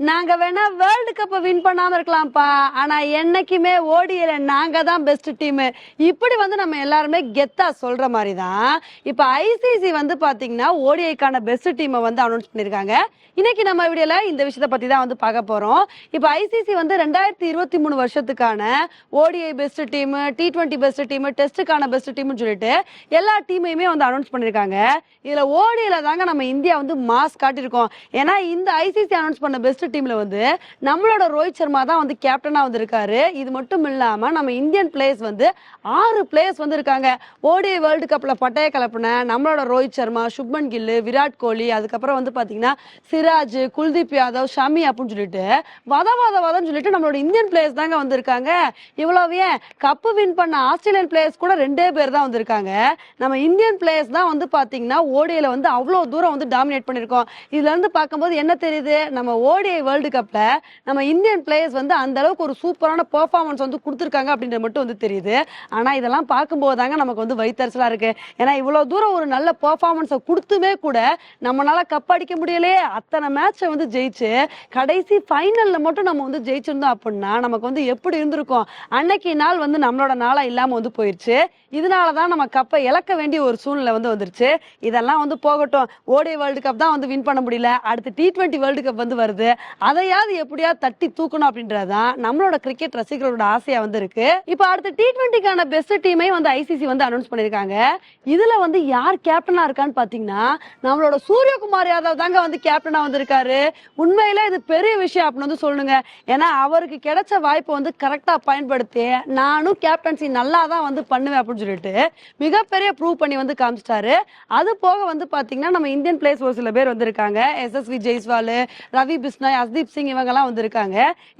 நாங்க வேணா வேர்ல்டு கப்பை வின் பண்ணாம இருக்கலாம்ப்பா. ஆனா என்னைக்குமே ஓடியல நாங்க தான் பெஸ்ட் டீம் இப்படி வந்து நம்ம எல்லாருமே கெத்தா சொல்ற மாதிரி தான் இப்ப ஐசிசி வந்து பாத்தீங்கன்னா ஓடிஐக்கான பெஸ்ட் டீமை வந்து அனௌன்ஸ் பண்ணிருக்காங்க. இன்னைக்கு நம்ம வீடியோல இந்த விஷயத்தை பத்தி தான் வந்து பார்க்க போறோம். இப்ப ஐசிசி வந்து ரெண்டாயிரத்தி இருபத்தி மூணு வருஷத்துக்கான ODI best team T twenty best team டெஸ்ட்டுக்கான best டீம்னு சொல்லிட்டு எல்லா டீமையுமே வந்து அனௌன்ஸ் பண்ணிருக்காங்க. இதுல ஓடியில தாங்க நம்ம இந்தியா வந்து மாஸ் காட்டியிருக்கோம். ஏன்னா இந்த ஐசிசி அனௌன்ஸ் பண்ண பெஸ்ட் டீம்ல வந்து நம்மளோட ரோஹித் சர்மா தான் வந்து கேப்டனா வந்திருக்காரு. இது மட்டும் இல்லாம நம்ம இந்தியன் பிளேயர்ஸ் வந்து ஆறு பிளேயர்ஸ் வந்து இருக்காங்க ஓடிஐ வேர்ல்டு கப்ல பட்டைய கலப்பின நம்மளோட ரோஹித் சர்மா சுப்மன் கில்லு விராட் கோலி அதுக்கப்புறம் வந்து பாத்தீங்கன்னா சிராஜ் குல்தீப் யாதவ் ஷமி அப்படின்னு சொல்லிட்டு வத வத வதன்னு சொல்லிட்டு நம்மளோட இந்தியன் பிளேயர்ஸ் தாங்க வந்திருக்காங்க. இவ்வளவு ஏன்? கப்பு வின் பண்ண ஆஸ்திரேலியன் பிளேயர்ஸ் கூட ரெண்டே பேர் தான் வந்திருக்காங்க. நம்ம இந்தியன் பிளேயர்ஸ் தான் வந்து பாத்தீங்கன்னா ஓடியில வந்து அவ்வளவு தூரம் வந்து டாமினேட் பண்ணிருக்கோம். இதுல இருந்து பார்க்கும்போது என்ன தெரியுது? நம்ம ஓடிஐ வேர்ல்டு கப்ல நம்ம இந்தியன் பிளேயர்ஸ் வந்து அந்த அளவுக்கு ஒரு சூப்பரான பெர்ஃபார்மன்ஸ் வந்து கொடுத்துருக்காங்க அப்படின்றது மட்டும் வந்து தெரியுது. ஆனா இதெல்லாம் பார்க்கும்போது தாங்க நமக்கு வந்து வைத்தறிச்சலா இருக்கு. ஏன்னா இவ்வளவு தூரம் ஒரு நல்ல பெர்ஃபார்மன்ஸை கொடுத்துமே கூட நம்மளால கப் அடிக்க முடியலையே. அத்தனை மேட்சை வந்து ஜெயிச்சு கடைசி ஃபைனல்ல மட்டும் நம்ம வந்து ஜெயிச்சிருந்தோம் அப்படின்னா நமக்கு வந்து எப்படி இருந்திருக்கும்? அன்னைக்கு நாள் வந்து நம்மளோட நாளா இல்லாம வந்து போயிருச்சு. இதனாலதான் நம்ம கப்பை இழக்க வேண்டிய ஒரு சூழ்நிலை வந்து வந்துருச்சு. இதெல்லாம் வந்து போகட்டும். ஓடி வேர்ல்டு கப் தான் வந்து வின் பண்ண முடியல. அடுத்து டி டுவெண்ட்டி வேர்ல்டு கப் வந்து வருது. அதையாவது எப்படியாவது தட்டி தூக்கணும் அப்படின்றது தான் நம்மளோட கிரிக்கெட் ரசிகர்களோட ஆசையா வந்து இருக்கு இப்போ அடுத்த டி டுவெண்ட்டிக்கான பெஸ்ட் டீமை வந்து ஐசிசி வந்து அனௌன்ஸ் பண்ணியிருக்காங்க. இதுல வந்து யார் கேப்டனா இருக்கான்னு பாத்தீங்கன்னா நம்மளோட சூரியகுமார் யாதவ் தாங்க வந்து கேப்டனா வந்திருக்காரு. உண்மையில இது பெரிய விஷயம் அப்படின்னு வந்து சொல்லணுங்க. ஏன்னா அவருக்கு கிடைச்ச வாய்ப்பை வந்து கரெக்டா பயன்படுத்தி நானும் கேப்டன்சி நல்லா தான் வந்து பண்ணுவேன் அப்படின்னு சொல்லிட்டு மிகப்பெரிய ப்ரூவ் பண்ணி வந்து காமிச்சிட்டாரு. அது போக வந்து பாத்தீங்கன்னா நம்ம இந்தியன் பிளேயர்ஸ் ஒரு சில பேர் வந்திருக்காங்க. எஸ்எஸ்வி ஜெய்ஸ்வால் ரவி பிஸ்னாய் அஸ்தீப் சிங் இவங்கெல்லாம் வந்திருக்காங்க.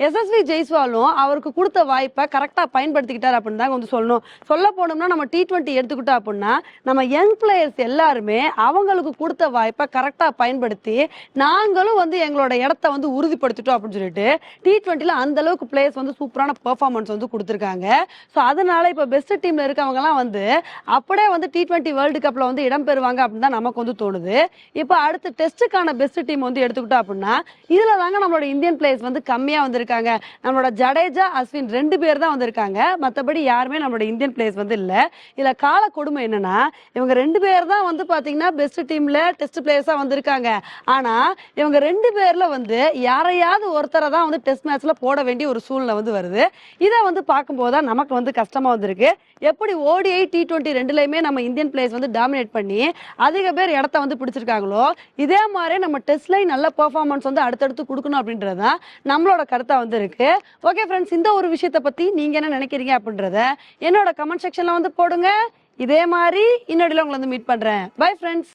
எஸ்எஸ்வி ஜெய்ஸ்வாலும் அவருக்கு கொடுத்த வாய்ப்பை கரெக்டாக பயன்படுத்திக்கிட்டார் அப்படின்னு தான் வந்து சொல்லணும். சொல்ல போனோம்னா நம்ம டி டுவெண்ட்டி எடுத்துக்கிட்டோம் அப்படின்னா நம்ம யங் பிளேயர்ஸ் எல்லாருமே அவங்களுக்கு கொடுத்த வாய்ப்பை கரெக்டாக பயன்படுத்தி நாங்களும் வந்து எங்களோட இடத்த வந்து உறுதிப்படுத்திட்டோம் அப்படின்னு சொல்லிட்டு டி ட்வெண்ட்டியில் அந்த அளவுக்கு பிளேயர்ஸ் வந்து சூப்பரான பெர்ஃபார்மன்ஸ் வந்து கொடுத்துருக்காங்க. ஸோ அதனால இப்போ பெஸ்ட் டீம்ல இருக்கவங்கலாம் வந்து அப்படியே வந்து டி ட்வெண்ட்டி வேர்ல்டு கப்பில் வந்து இடம் பெறுவாங்க அப்படின்னு தான் நமக்கு வந்து தோணுது. இப்போ அடுத்து டெஸ்ட்டுக்கான பெஸ்ட் டீம் வந்து எடுத்துக்கிட்டோம் அப்படின்னா இதில் தாங்க நம்மளோட இந்தியன் பிளேயர்ஸ் வந்து கம்மியா வந்திருக்காங்க. நம்மளோட ஜடேஜா அஸ்வின் ரெண்டு பேர் தான் வந்திருக்காங்க. மற்றபடி யாருமே நம்மளோட இந்தியன் பிளேயர்ஸ் வந்து இல்ல. இதுல கால கொடுமை என்னன்னா இவங்க ரெண்டு பேர் தான் வந்து பாத்தீங்கன்னா பெஸ்ட் டீம்ல டெஸ்ட் பிளேயர்ஸா வந்திருக்காங்க. ஆனா இவங்க ரெண்டு பேர்ல வந்து யாரையாவது ஒருத்தரை தான் வந்து டெஸ்ட் மேட்ச்ல போட வேண்டிய ஒரு சூழ்நிலை வந்து வருது. இதை வந்து பார்க்கும்போது தான் நமக்கு வந்து கஷ்டமா வந்திருக்கு. எப்படி ஓடிஐ டி டுவெண்ட்டி ரெண்டுலையுமே நம்ம இந்தியன் பிளேயர்ஸ் வந்து டாமினேட் பண்ணி அதிக பேர் இடத்த வந்து பிடிச்சிருக்காங்களோ இதே மாதிரி நம்ம டெஸ்ட்லையும் நல்ல பெர்ஃபார்மன்ஸ் வந்து அடுத்தடுத்து கொடுக்கணும் அப்படின்றது தான் நம்மளோட கருத்தா வந்து இருக்கு. ஓகே ஃப்ரெண்ட்ஸ் இந்த ஒரு விஷயத்தை பத்தி நீங்க என்ன நினைக்கிறீங்க அப்படின்றத என்னோட கமெண்ட் செக்ஷனில் வந்து போடுங்க. இதே மாதிரி இன்னொடியில் உங்களை வந்து மீட் பண்றேன். Bye friends